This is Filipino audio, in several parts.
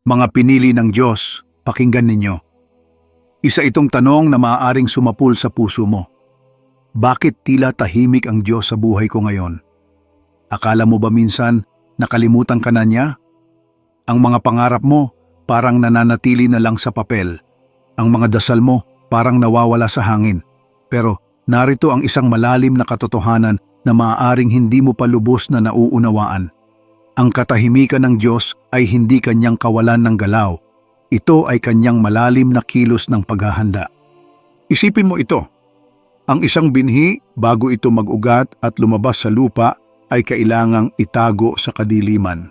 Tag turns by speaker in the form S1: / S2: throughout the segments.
S1: Mga pinili ng Diyos, pakinggan ninyo. Isa itong tanong na maaaring sumapul sa puso mo. Bakit tila tahimik ang Diyos sa buhay ko ngayon? Akala mo ba minsan nakalimutan ka na niya? Ang mga pangarap mo parang nananatili na lang sa papel. Ang mga dasal mo parang nawawala sa hangin. Pero narito ang isang malalim na katotohanan na maaaring hindi mo pa lubos na nauunawaan. Ang katahimikan ng Diyos ay hindi kanyang kawalan ng galaw. Ito ay kanyang malalim na kilos ng paghahanda. Isipin mo ito. Ang isang binhi, bago ito mag-ugat at lumabas sa lupa, ay kailangang itago sa kadiliman.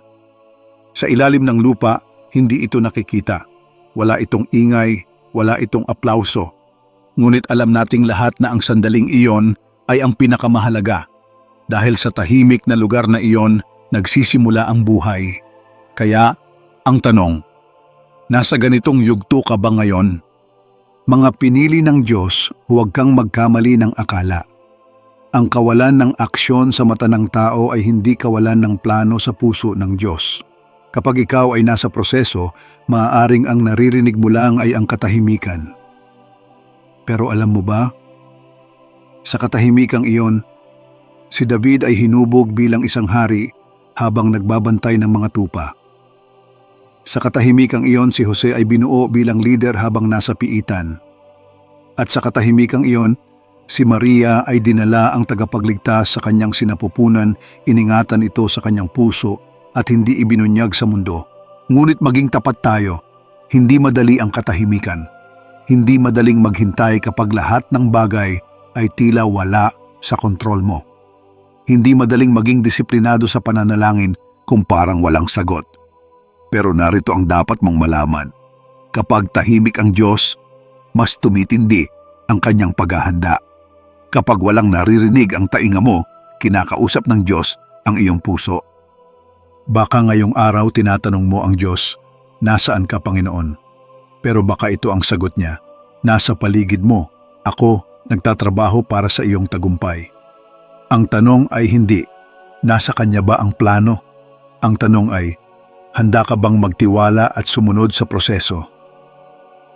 S1: Sa ilalim ng lupa, hindi ito nakikita. Wala itong ingay, wala itong aplauso. Ngunit alam nating lahat na ang sandaling iyon ay ang pinakamahalaga. Dahil sa tahimik na lugar na iyon, nagsisimula ang buhay. Kaya, ang tanong, nasa ganitong yugto ka ba ngayon? Mga pinili ng Diyos, huwag kang magkamali ng akala. Ang kawalan ng aksyon sa mata ng tao ay hindi kawalan ng plano sa puso ng Diyos. Kapag ikaw ay nasa proseso, maaaring ang naririnig mo lang ay ang katahimikan. Pero alam mo ba? Sa katahimikang iyon, si David ay hinubog bilang isang hari habang nagbabantay ng mga tupa. Sa katahimikang iyon, si Jose ay binuo bilang leader habang nasa piitan. At sa katahimikang iyon, si Maria ay dinala ang tagapagligtas sa kanyang sinapupunan, iningatan ito sa kanyang puso at hindi ibinunyag sa mundo. Ngunit maging tapat tayo, hindi madali ang katahimikan. Hindi madaling maghintay kapag lahat ng bagay ay tila wala sa kontrol mo. Hindi madaling maging disiplinado sa pananalangin kung parang walang sagot. Pero narito ang dapat mong malaman. Kapag tahimik ang Diyos, mas tumitindi ang kanyang paghahanda. Kapag walang naririnig ang tainga mo, kinakausap ng Diyos ang iyong puso. Baka ngayong araw tinatanong mo ang Diyos, nasaan ka Panginoon? Pero baka ito ang sagot niya, nasa paligid mo, ako nagtatrabaho para sa iyong tagumpay. Ang tanong ay hindi, nasa kanya ba ang plano? Ang tanong ay, handa ka bang magtiwala at sumunod sa proseso?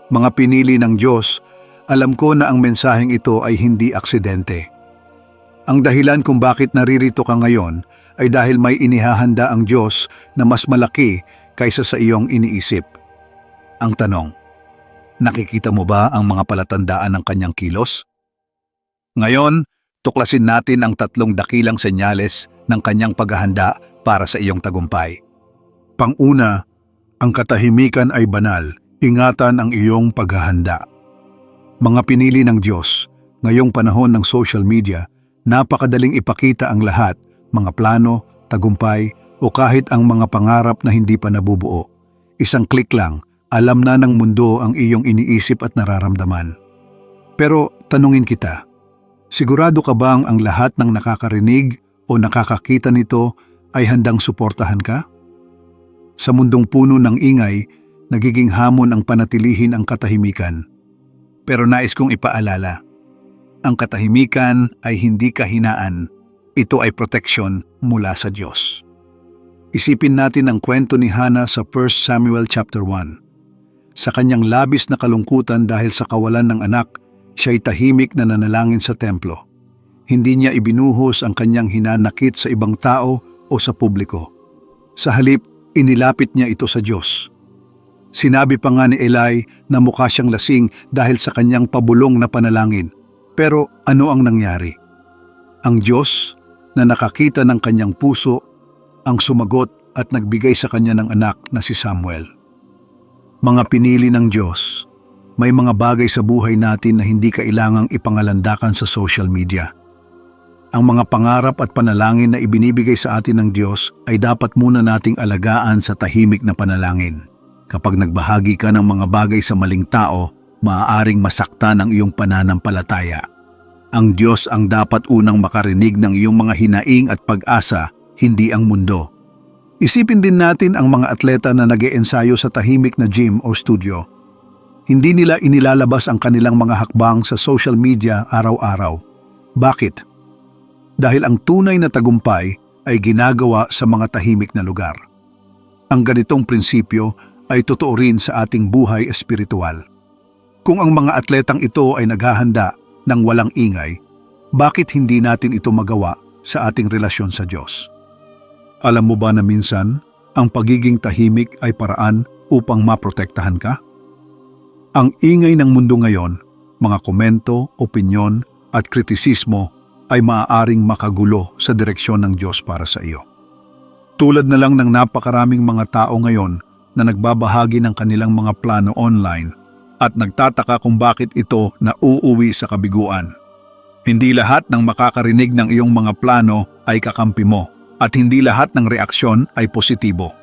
S1: Mga pinili ng Diyos, alam ko na ang mensaheng ito ay hindi aksidente. Ang dahilan kung bakit naririto ka ngayon ay dahil may inihahanda ang Diyos na mas malaki kaysa sa iyong iniisip. Ang tanong, nakikita mo ba ang mga palatandaan ng kanyang kilos? Ngayon, tuklasin natin ang tatlong dakilang senyales ng kanyang paghahanda para sa iyong tagumpay. Panguna, ang katahimikan ay banal, ingatan ang iyong paghahanda. Mga pinili ng Diyos, ngayong panahon ng social media, napakadaling ipakita ang lahat, mga plano, tagumpay, o kahit ang mga pangarap na hindi pa nabubuo. Isang click lang, alam na ng mundo ang iyong iniisip at nararamdaman. Pero tanungin kita, sigurado ka bang ang lahat ng nakakarinig o nakakakita nito ay handang suportahan ka? Sa mundong puno ng ingay, nagiging hamon ang panatilihin ang katahimikan. Pero nais kong ipaalala, ang katahimikan ay hindi kahinaan, ito ay proteksyon mula sa Diyos. Isipin natin ang kwento ni Hannah sa 1 Samuel chapter 1. Sa kanyang labis na kalungkutan dahil sa kawalan ng anak, siya'y tahimik na nanalangin sa templo. Hindi niya ibinuhos ang kanyang hinanakit sa ibang tao o sa publiko. Sa halip, inilapit niya ito sa Diyos. Sinabi pa nga ni Eli na mukha siyang lasing dahil sa kanyang pabulong na panalangin. Pero ano ang nangyari? Ang Diyos na nakakita ng kanyang puso ang sumagot at nagbigay sa kanya ng anak na si Samuel. Mga pinili ng Diyos, may mga bagay sa buhay natin na hindi kailangang ipangalandakan sa social media. Ang mga pangarap at panalangin na ibinibigay sa atin ng Diyos ay dapat muna nating alagaan sa tahimik na panalangin. Kapag nagbahagi ka ng mga bagay sa maling tao, maaaring masaktan ang iyong pananampalataya. Ang Diyos ang dapat unang makarinig ng iyong mga hinaing at pag-asa, hindi ang mundo. Isipin din natin ang mga atleta na nag ensayo sa tahimik na gym o studio. Hindi nila inilalabas ang kanilang mga hakbang sa social media araw-araw. Bakit? Dahil ang tunay na tagumpay ay ginagawa sa mga tahimik na lugar. Ang ganitong prinsipyo ay totoo rin sa ating buhay espiritual. Kung ang mga atletang ito ay naghahanda ng walang ingay, bakit hindi natin ito magawa sa ating relasyon sa Diyos? Alam mo ba na minsan, ang pagiging tahimik ay paraan upang maprotektahan ka? Ang ingay ng mundo ngayon, mga komento, opinyon at kritisismo ay maaaring makagulo sa direksyon ng Diyos para sa iyo. Tulad na lang ng napakaraming mga tao ngayon na nagbabahagi ng kanilang mga plano online at nagtataka kung bakit ito nauuwi sa kabiguan. Hindi lahat ng makakarinig ng iyong mga plano ay kakampi mo at hindi lahat ng reaksyon ay positibo.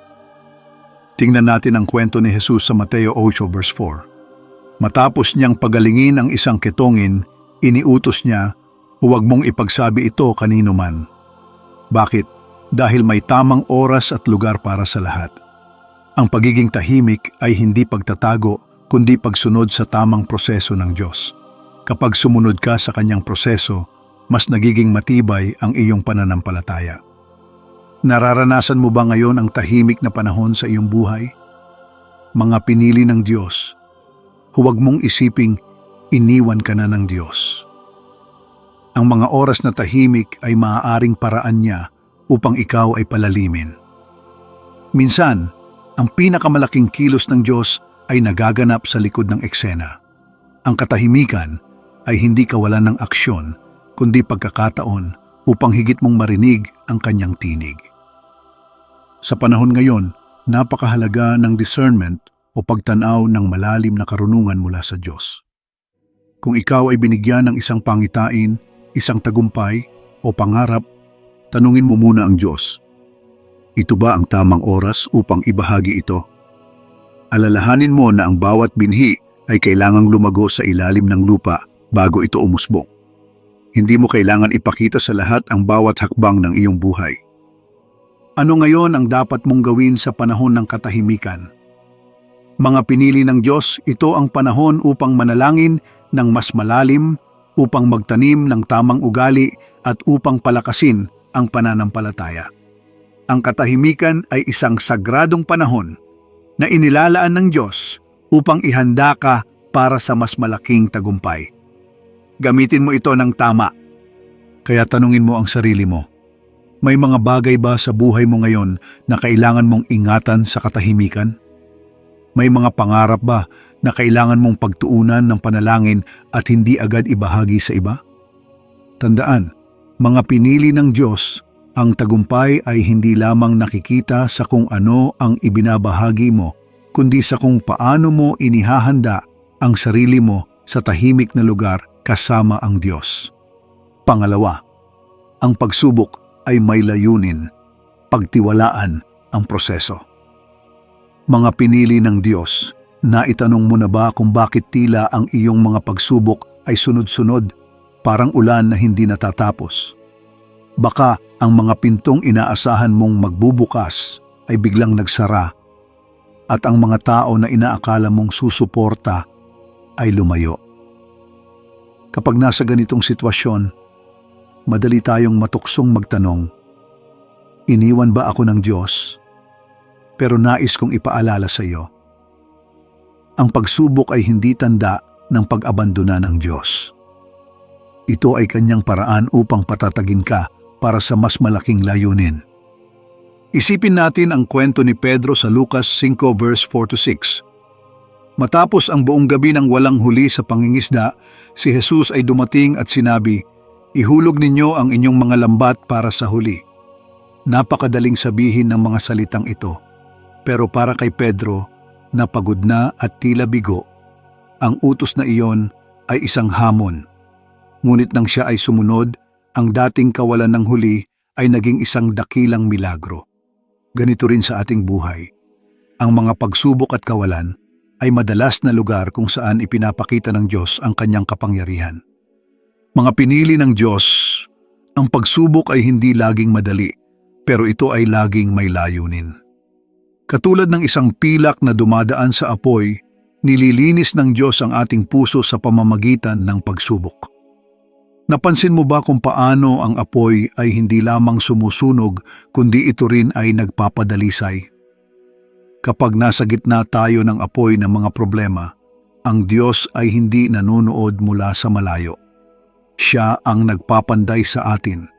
S1: Tingnan natin ang kwento ni Jesus sa Mateo 8 verse 4. Matapos niyang pagalingin ang isang ketongin, iniutos niya, huwag mong ipagsabi ito kanino man. Bakit? Dahil may tamang oras at lugar para sa lahat. Ang pagiging tahimik ay hindi pagtatago kundi pagsunod sa tamang proseso ng Diyos. Kapag sumunod ka sa kanyang proseso, mas nagiging matibay ang iyong pananampalataya. Nararanasan mo ba ngayon ang tahimik na panahon sa iyong buhay? Mga pinili ng Diyos, huwag mong isiping iniwan ka na ng Diyos. Ang mga oras na tahimik ay maaaring paraan niya upang ikaw ay palalimin. Minsan, ang pinakamalaking kilos ng Diyos ay nagaganap sa likod ng eksena. Ang katahimikan ay hindi kawalan ng aksyon, kundi pagkakataon upang higit mong marinig ang kanyang tinig. Sa panahon ngayon, napakahalaga ng discernment o pagtanaw ng malalim na karunungan mula sa Diyos. Kung ikaw ay binigyan ng isang pangitain, isang tagumpay o pangarap, tanungin mo muna ang Diyos. Ito ba ang tamang oras upang ibahagi ito? Alalahanin mo na ang bawat binhi ay kailangang lumago sa ilalim ng lupa bago ito umusbong. Hindi mo kailangan ipakita sa lahat ang bawat hakbang ng iyong buhay. Ano ngayon ang dapat mong gawin sa panahon ng katahimikan? Mga pinili ng Diyos, ito ang panahon upang manalangin ng mas malalim, upang magtanim ng tamang ugali at upang palakasin ang pananampalataya. Ang katahimikan ay isang sagradong panahon na inilalaan ng Diyos upang ihanda ka para sa mas malaking tagumpay. Gamitin mo ito ng tama. Kaya tanungin mo ang sarili mo, may mga bagay ba sa buhay mo ngayon na kailangan mong ingatan sa katahimikan? May mga pangarap ba na kailangan mong pagtuunan ng panalangin at hindi agad ibahagi sa iba? Tandaan, mga pinili ng Diyos, ang tagumpay ay hindi lamang nakikita sa kung ano ang ibinabahagi mo, kundi sa kung paano mo inihahanda ang sarili mo sa tahimik na lugar kasama ang Diyos. Pangalawa, ang pagsubok ay may layunin, pagtiwalaan ang proseso. Mga pinili ng Diyos, naitanong mo na ba kung bakit tila ang iyong mga pagsubok ay sunod-sunod, parang ulan na hindi natatapos? Baka ang mga pintong inaasahan mong magbubukas ay biglang nagsara at ang mga tao na inaakala mong susuporta ay lumayo. Kapag nasa ganitong sitwasyon, madali tayong matuksong magtanong, Iniwan ba ako ng Diyos? Pero nais kong ipaalala sa iyo, ang pagsubok ay hindi tanda ng pag-abandona ng Diyos. Ito ay kanyang paraan upang patatagin ka para sa mas malaking layunin. Isipin natin ang kwento ni Pedro sa Lucas 5 verse 4 to 6. Matapos ang buong gabi ng walang huli sa pangingisda, si Jesus ay dumating at sinabi, Ihulog ninyo ang inyong mga lambat para sa huli. Napakadaling sabihin ng mga salitang ito, pero para kay Pedro, napagod na at tila bigo, ang utos na iyon ay isang hamon. Ngunit nang siya ay sumunod, ang dating kawalan ng huli ay naging isang dakilang milagro. Ganito rin sa ating buhay. Ang mga pagsubok at kawalan ay madalas na lugar kung saan ipinapakita ng Diyos ang kanyang kapangyarihan. Mga pinili ng Diyos, ang pagsubok ay hindi laging madali, pero ito ay laging may layunin. Katulad ng isang pilak na dumadaan sa apoy, nililinis ng Diyos ang ating puso sa pamamagitan ng pagsubok. Napansin mo ba kung paano ang apoy ay hindi lamang sumusunog kundi ito rin ay nagpapadalisay? Kapag nasa gitna tayo ng apoy ng mga problema, ang Diyos ay hindi nanonood mula sa malayo. Siya ang nagpapanday sa atin.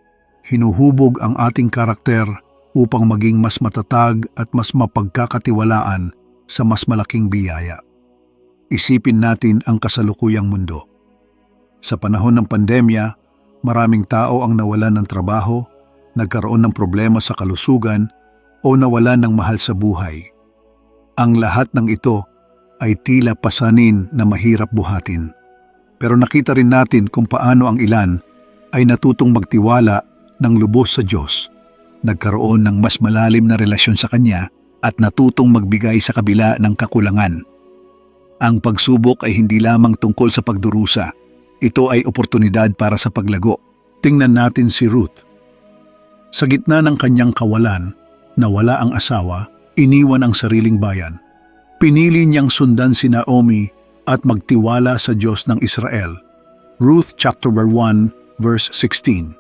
S1: Hinuhubog ang ating karakter upang maging mas matatag at mas mapagkakatiwalaan sa mas malaking biyaya. Isipin natin ang kasalukuyang mundo. Sa panahon ng pandemya, maraming tao ang nawalan ng trabaho, nagkaroon ng problema sa kalusugan o nawalan ng mahal sa buhay. Ang lahat ng ito ay tila pasanin na mahirap buhatin. Pero nakita rin natin kung paano ang ilan ay natutong magtiwala ng lubos sa Diyos, nagkaroon ng mas malalim na relasyon sa Kanya at natutong magbigay sa kabila ng kakulangan. Ang pagsubok ay hindi lamang tungkol sa pagdurusa. Ito ay oportunidad para sa paglago. Tingnan natin si Ruth. Sa gitna ng kanyang kawalan, nawala ang asawa, iniwan ang sariling bayan. Pinili niyang sundan si Naomi at magtiwala sa Diyos ng Israel. Ruth chapter 1 verse 16.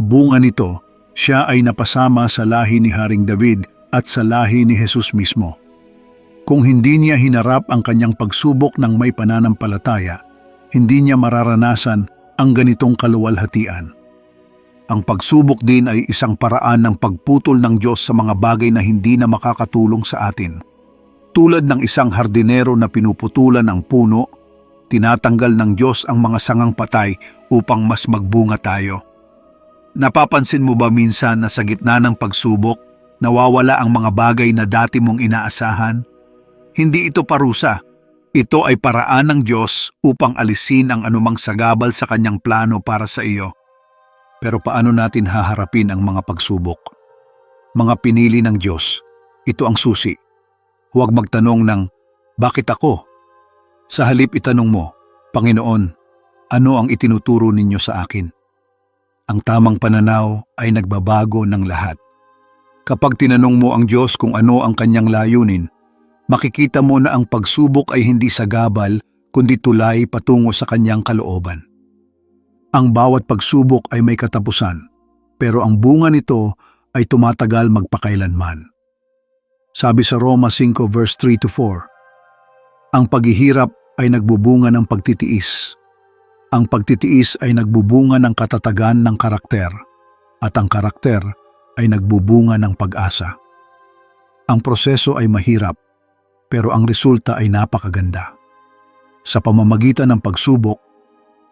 S1: Bunga nito, siya ay napasama sa lahi ni Haring David at sa lahi ni Jesus mismo. Kung hindi niya hinarap ang kanyang pagsubok ng may pananampalataya, hindi niya mararanasan ang ganitong kaluwalhatian. Ang pagsubok din ay isang paraan ng pagputol ng Diyos sa mga bagay na hindi na makakatulong sa atin. Tulad ng isang hardinero na pinuputulan ng puno, tinatanggal ng Diyos ang mga sangang patay upang mas magbunga tayo. Napapansin mo ba minsan na sa gitna ng pagsubok, nawawala ang mga bagay na dati mong inaasahan? Hindi ito parusa. Ito ay paraan ng Diyos upang alisin ang anumang sagabal sa kanyang plano para sa iyo. Pero paano natin haharapin ang mga pagsubok? Mga pinili ng Diyos, ito ang susi. Huwag magtanong ng, bakit ako? Sa halip itanong mo, Panginoon, ano ang itinuturo ninyo sa akin? Ang tamang pananaw ay nagbabago ng lahat. Kapag tinanong mo ang Diyos kung ano ang kanyang layunin, makikita mo na ang pagsubok ay hindi sagabal kundi tulay patungo sa kanyang kalooban. Ang bawat pagsubok ay may katapusan, pero ang bunga nito ay tumatagal magpakailanman. Sabi sa Roma 5 verse 3 to 4, Ang paghihirap ay nagbubunga ng pagtitiis. Ang pagtitiis ay nagbubunga ng katatagan ng karakter at ang karakter ay nagbubunga ng pag-asa. Ang proseso ay mahirap pero ang resulta ay napakaganda. Sa pamamagitan ng pagsubok,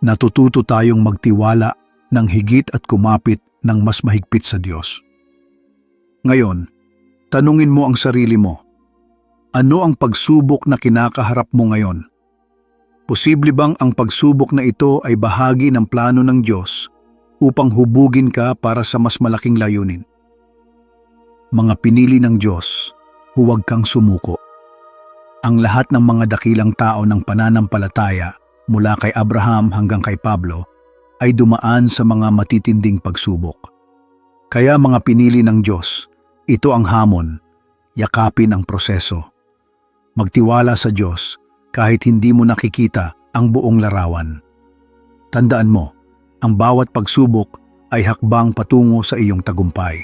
S1: natututo tayong magtiwala ng higit at kumapit ng mas mahigpit sa Diyos. Ngayon, tanungin mo ang sarili mo, ano ang pagsubok na kinakaharap mo ngayon? Posible bang ang pagsubok na ito ay bahagi ng plano ng Diyos upang hubugin ka para sa mas malaking layunin? Mga pinili ng Diyos, huwag kang sumuko. Ang lahat ng mga dakilang tao ng pananampalataya mula kay Abraham hanggang kay Pablo ay dumaan sa mga matitinding pagsubok. Kaya mga pinili ng Diyos, ito ang hamon, yakapin ang proseso. Magtiwala sa Diyos kahit hindi mo nakikita ang buong larawan. Tandaan mo, ang bawat pagsubok ay hakbang patungo sa iyong tagumpay.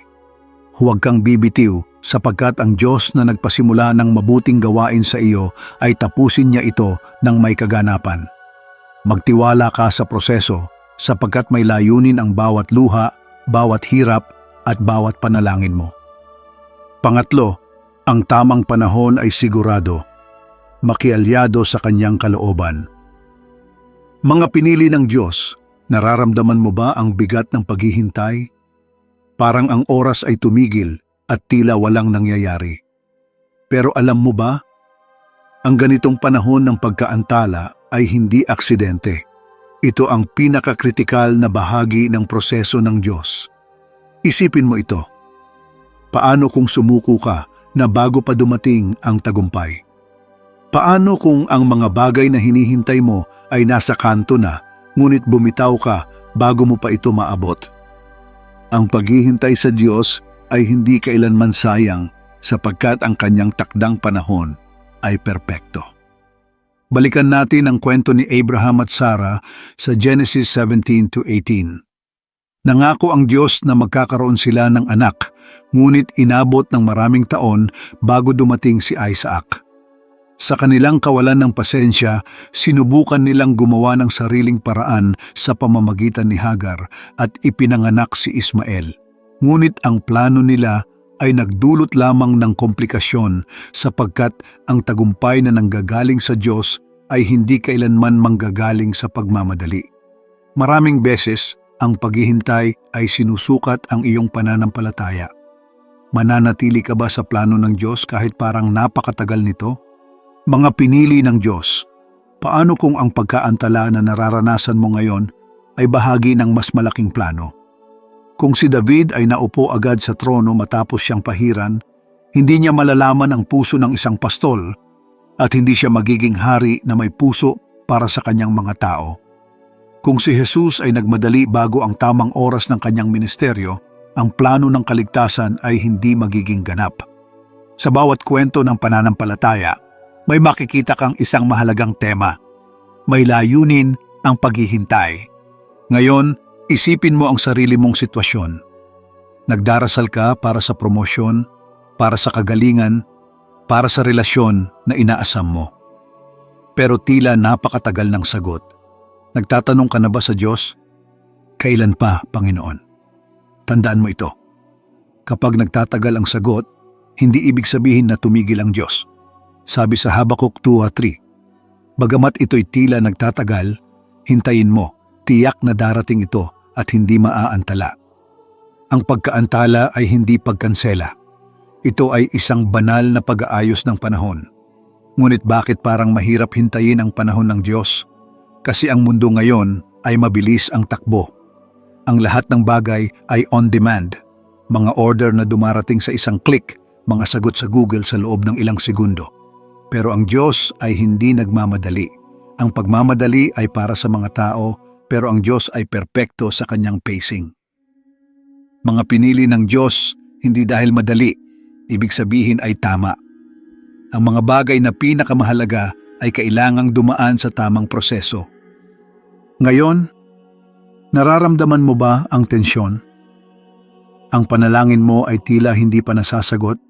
S1: Huwag kang bibitiw sapagkat ang Diyos na nagpasimula ng mabuting gawain sa iyo ay tapusin niya ito ng may kaganapan. Magtiwala ka sa proseso sapagkat may layunin ang bawat luha, bawat hirap at bawat panalangin mo. Pangatlo, ang tamang panahon ay sigurado, makialyado sa kanyang kalooban. Mga pinili ng Diyos, nararamdaman mo ba ang bigat ng paghihintay? Parang ang oras ay tumigil at tila walang nangyayari. Pero alam mo ba, ang ganitong panahon ng pagkaantala ay hindi aksidente. Ito ang pinakakritikal na bahagi ng proseso ng Diyos. Isipin mo ito. Paano kung sumuko ka na bago pa dumating ang tagumpay? Paano kung ang mga bagay na hinihintay mo ay nasa kanto na, ngunit bumitaw ka bago mo pa ito maabot? Ang paghihintay sa Diyos ay hindi kailanman sayang sapagkat ang kanyang takdang panahon ay perpekto. Balikan natin ang kwento ni Abraham at Sarah sa Genesis 17 to 18. Nangako ang Diyos na magkakaroon sila ng anak ngunit inabot ng maraming taon bago dumating si Isaac. Sa kanilang kawalan ng pasensya, sinubukan nilang gumawa ng sariling paraan sa pamamagitan ni Hagar at ipinanganak si Ismael. Ngunit ang plano nila ay nagdulot lamang ng komplikasyon sapagkat ang tagumpay na nanggagaling sa Diyos ay hindi kailanman manggagaling sa pagmamadali. Maraming beses, ang paghihintay ay sinusukat ang iyong pananampalataya. Mananatili ka ba sa plano ng Diyos kahit parang napakatagal nito? Mga pinili ng Diyos, paano kung ang pagkaantala na nararanasan mo ngayon ay bahagi ng mas malaking plano? Kung si David ay naupo agad sa trono matapos siyang pahiran, hindi niya malalaman ang puso ng isang pastol at hindi siya magiging hari na may puso para sa kanyang mga tao. Kung si Jesus ay nagmadali bago ang tamang oras ng kanyang ministeryo, ang plano ng kaligtasan ay hindi magiging ganap. Sa bawat kwento ng pananampalataya, may makikita kang isang mahalagang tema. May layunin ang paghihintay. Ngayon, isipin mo ang sarili mong sitwasyon. Nagdarasal ka para sa promosyon, para sa kagalingan, para sa relasyon na inaasam mo. Pero tila napakatagal ng sagot. Nagtatanong ka na ba sa Diyos? Kailan pa, Panginoon? Tandaan mo ito. Kapag nagtatagal ang sagot, hindi ibig sabihin na tumigil ang Diyos. Sabi sa Habakuk 2.3, Bagamat ito'y tila nagtatagal, hintayin mo, tiyak na darating ito at hindi maaantala. Ang pagkaantala ay hindi pagkansela. Ito ay isang banal na pag-aayos ng panahon. Ngunit bakit parang mahirap hintayin ang panahon ng Diyos? Kasi ang mundo ngayon ay mabilis ang takbo. Ang lahat ng bagay ay on demand. Mga order na dumarating sa isang click, mga sagot sa Google sa loob ng ilang segundo. Pero ang Diyos ay hindi nagmamadali. Ang pagmamadali ay para sa mga tao, pero ang Diyos ay perpekto sa kanyang pacing. Mga pinili ng Diyos, hindi dahil madali, ibig sabihin ay tama. Ang mga bagay na pinakamahalaga ay kailangang dumaan sa tamang proseso. Ngayon, nararamdaman mo ba ang tensyon? Ang panalangin mo ay tila hindi pa nasasagot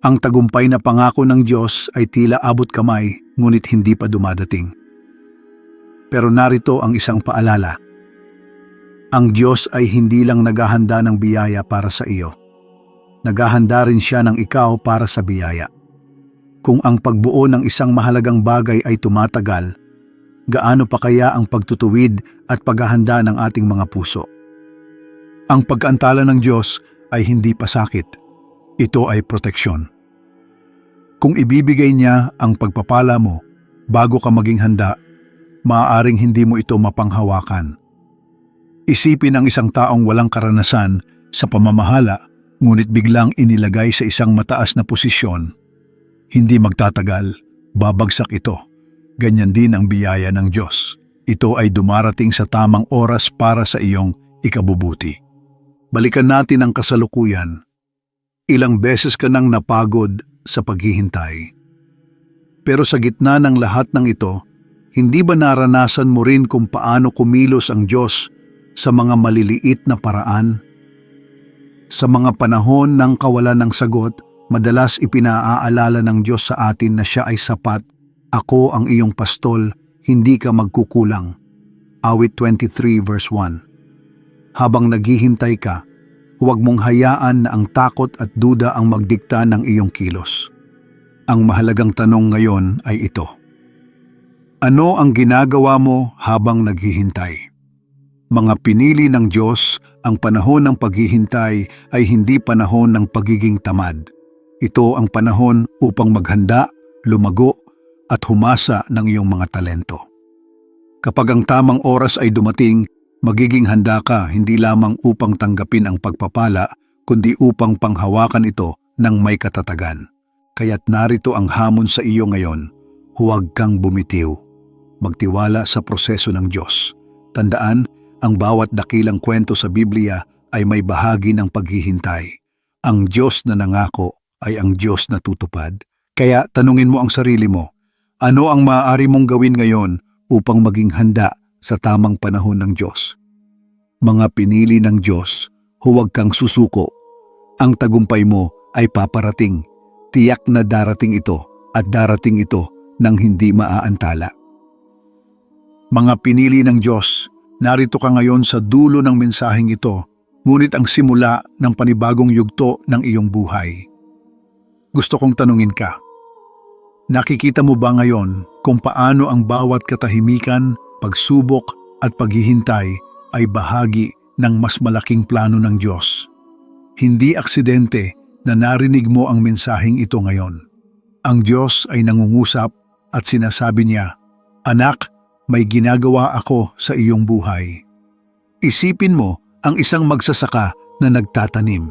S1: ang tagumpay na pangako ng Diyos ay tila abot kamay ngunit hindi pa dumadating. Pero narito ang isang paalala. Ang Diyos ay hindi lang naghahanda ng biyaya para sa iyo. Naghahanda rin siya ng ikaw para sa biyaya. Kung ang pagbuo ng isang mahalagang bagay ay tumatagal, gaano pa kaya ang pagtutuwid at paghahanda ng ating mga puso? Ang pagkaantala ng Diyos ay hindi pasakit ito ay proteksyon. Kung ibibigay niya ang pagpapala mo bago ka maging handa, maaaring hindi mo ito mapanghawakan. Isipin ang isang taong walang karanasan sa pamamahala ngunit biglang inilagay sa isang mataas na posisyon. Hindi magtatagal, babagsak ito. Ganyan din ang biyaya ng Diyos. Ito ay dumarating sa tamang oras para sa iyong ikabubuti. Balikan natin ang kasalukuyan Ilang beses ka nang napagod sa paghihintay. Pero sa gitna ng lahat ng ito, hindi ba naranasan mo rin kung paano kumilos ang Diyos sa mga maliliit na paraan? Sa mga panahon ng kawalan ng sagot, madalas ipinaaalala ng Diyos sa atin na siya ay sapat. Ako ang iyong pastol, hindi ka magkukulang. Awit 23 verse 1 Habang naghihintay ka, Huwag mong hayaan na ang takot at duda ang magdikta ng iyong kilos. Ang mahalagang tanong ngayon ay ito. Ano ang ginagawa mo habang naghihintay? Mga pinili ng Diyos, ang panahon ng paghihintay ay hindi panahon ng pagiging tamad. Ito ang panahon upang maghanda, lumago, at humasa ng iyong mga talento. Kapag ang tamang oras ay dumating, Magiging handa ka hindi lamang upang tanggapin ang pagpapala, kundi upang panghawakan ito ng may katatagan. Kaya't narito ang hamon sa iyo ngayon, huwag kang bumitiw. Magtiwala sa proseso ng Diyos. Tandaan, ang bawat dakilang kwento sa Biblia ay may bahagi ng paghihintay. Ang Diyos na nangako ay ang Diyos na tutupad. Kaya tanungin mo ang sarili mo, ano ang maaari mong gawin ngayon upang maging handa sa tamang panahon ng Diyos. Mga pinili ng Diyos, huwag kang susuko. Ang tagumpay mo ay paparating. Tiyak na darating ito at darating ito ng hindi maaantala. Mga pinili ng Diyos, narito ka ngayon sa dulo ng mensaheng ito, ngunit ang simula ng panibagong yugto ng iyong buhay. Gusto kong tanungin ka, nakikita mo ba ngayon kung paano ang bawat katahimikan, pagsubok at paghihintay ay bahagi ng mas malaking plano ng Diyos? Hindi aksidente na narinig mo ang mensaheng ito ngayon. Ang Diyos ay nangungusap at sinasabi niya, Anak, may ginagawa ako sa iyong buhay. Isipin mo ang isang magsasaka na nagtatanim.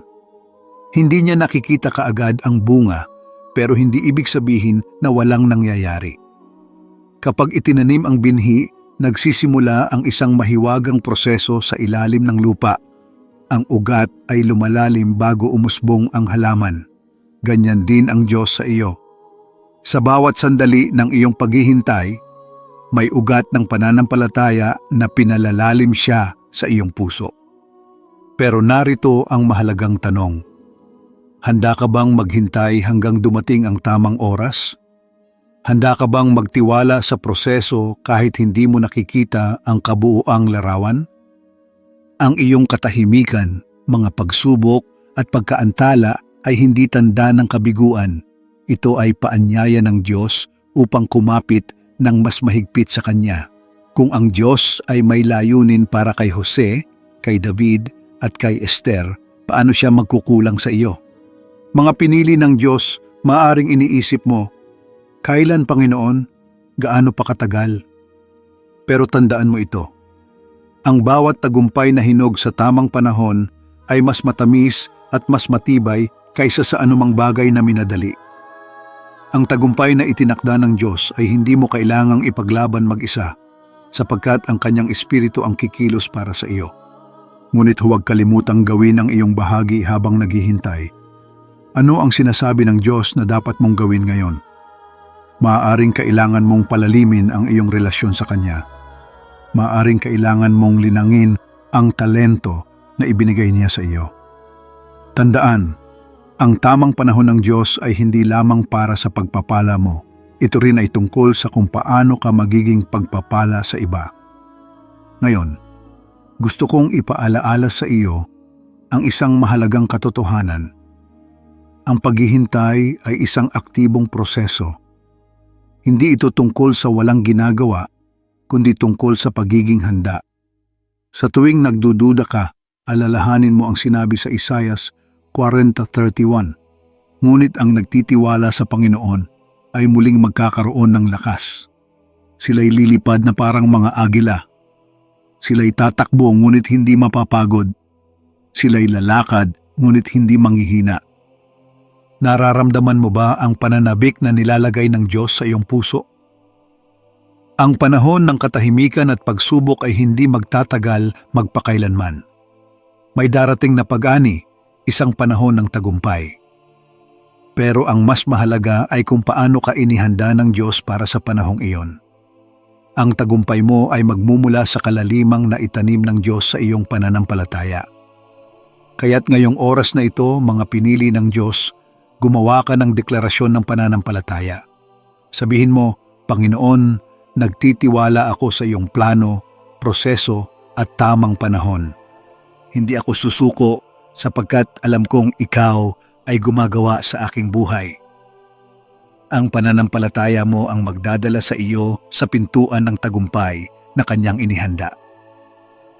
S1: Hindi niya nakikita kaagad ang bunga pero hindi ibig sabihin na walang nangyayari. Kapag itinanim ang binhi, nagsisimula ang isang mahiwagang proseso sa ilalim ng lupa. Ang ugat ay lumalalim bago umusbong ang halaman. Ganyan din ang Diyos sa iyo. Sa bawat sandali ng iyong paghihintay, may ugat ng pananampalataya na pinalalalim siya sa iyong puso. Pero narito ang mahalagang tanong. Handa ka bang maghintay hanggang dumating ang tamang oras? Handa ka bang magtiwala sa proseso kahit hindi mo nakikita ang kabuuang larawan? Ang iyong katahimikan, mga pagsubok at pagkaantala ay hindi tanda ng kabiguan. Ito ay paanyaya ng Diyos upang kumapit ng mas mahigpit sa Kanya. Kung ang Diyos ay may layunin para kay Jose, kay David at kay Esther, paano siya magkukulang sa iyo? Mga pinili ng Diyos, maaring iniisip mo, kailan Panginoon, gaano pa katagal? Pero tandaan mo ito, ang bawat tagumpay na hinog sa tamang panahon ay mas matamis at mas matibay kaysa sa anumang bagay na minadali. Ang tagumpay na itinakda ng Diyos ay hindi mo kailangang ipaglaban mag-isa sapagkat ang kanyang espiritu ang kikilos para sa iyo. Ngunit huwag kalimutang gawin ang iyong bahagi habang naghihintay. Ano ang sinasabi ng Diyos na dapat mong gawin ngayon? Maaaring kailangan mong palalimin ang iyong relasyon sa Kanya. Maaaring kailangan mong linangin ang talento na ibinigay niya sa iyo. Tandaan, ang tamang panahon ng Diyos ay hindi lamang para sa pagpapala mo. Ito rin ay tungkol sa kung paano ka magiging pagpapala sa iba. Ngayon, gusto kong ipaalaala sa iyo ang isang mahalagang katotohanan. Ang paghihintay ay isang aktibong proseso. Hindi ito tungkol sa walang ginagawa, kundi tungkol sa pagiging handa. Sa tuwing nagdududa ka, alalahanin mo ang sinabi sa Isayas 40.31. Ngunit ang nagtitiwala sa Panginoon ay muling magkakaroon ng lakas. Sila'y lilipad na parang mga agila. Sila'y tatakbo ngunit hindi mapapagod. Sila'y lalakad ngunit hindi manghihina. Nararamdaman mo ba ang pananabik na nilalagay ng Diyos sa iyong puso? Ang panahon ng katahimikan at pagsubok ay hindi magtatagal magpakailanman. May darating na pag-ani isang panahon ng tagumpay. Pero ang mas mahalaga ay kung paano ka inihanda ng Diyos para sa panahong iyon. Ang tagumpay mo ay magmumula sa kalalimang na itanim ng Diyos sa iyong pananampalataya. Kaya't ngayong oras na ito, mga pinili ng Diyos, gumawa ka ng deklarasyon ng pananampalataya. Sabihin mo, Panginoon, nagtitiwala ako sa iyong plano, proseso at tamang panahon. Hindi ako susuko sapagkat alam kong ikaw ay gumagawa sa aking buhay. Ang pananampalataya mo ang magdadala sa iyo sa pintuan ng tagumpay na kanyang inihanda.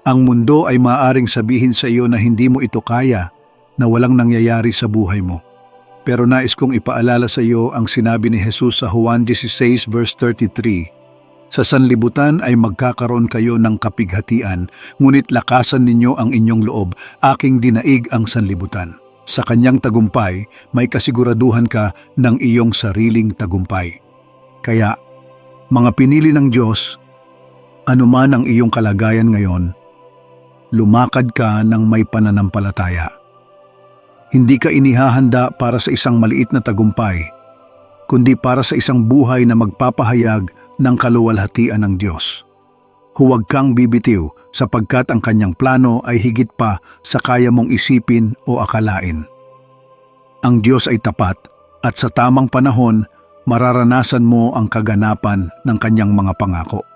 S1: Ang mundo ay maaring sabihin sa iyo na hindi mo ito kaya, na walang nangyayari sa buhay mo. Pero nais kong ipaalala sa iyo ang sinabi ni Jesus sa Juan 16 verse 33 sa sanlibutan ay magkakaroon kayo ng kapighatian, ngunit lakasan ninyo ang inyong loob, aking dinaig ang sanlibutan. Sa kanyang tagumpay, may kasiguraduhan ka ng iyong sariling tagumpay. Kaya, mga pinili ng Diyos, anuman ang iyong kalagayan ngayon, lumakad ka ng may pananampalataya. Hindi ka inihahanda para sa isang maliit na tagumpay, kundi para sa isang buhay na magpapahayag ng kaluwalhatian ng Diyos. Huwag kang bibitiw sapagkat ang kanyang plano ay higit pa sa kaya mong isipin o akalain. Ang Diyos ay tapat at sa tamang panahon, mararanasan mo ang kaganapan ng kanyang mga pangako.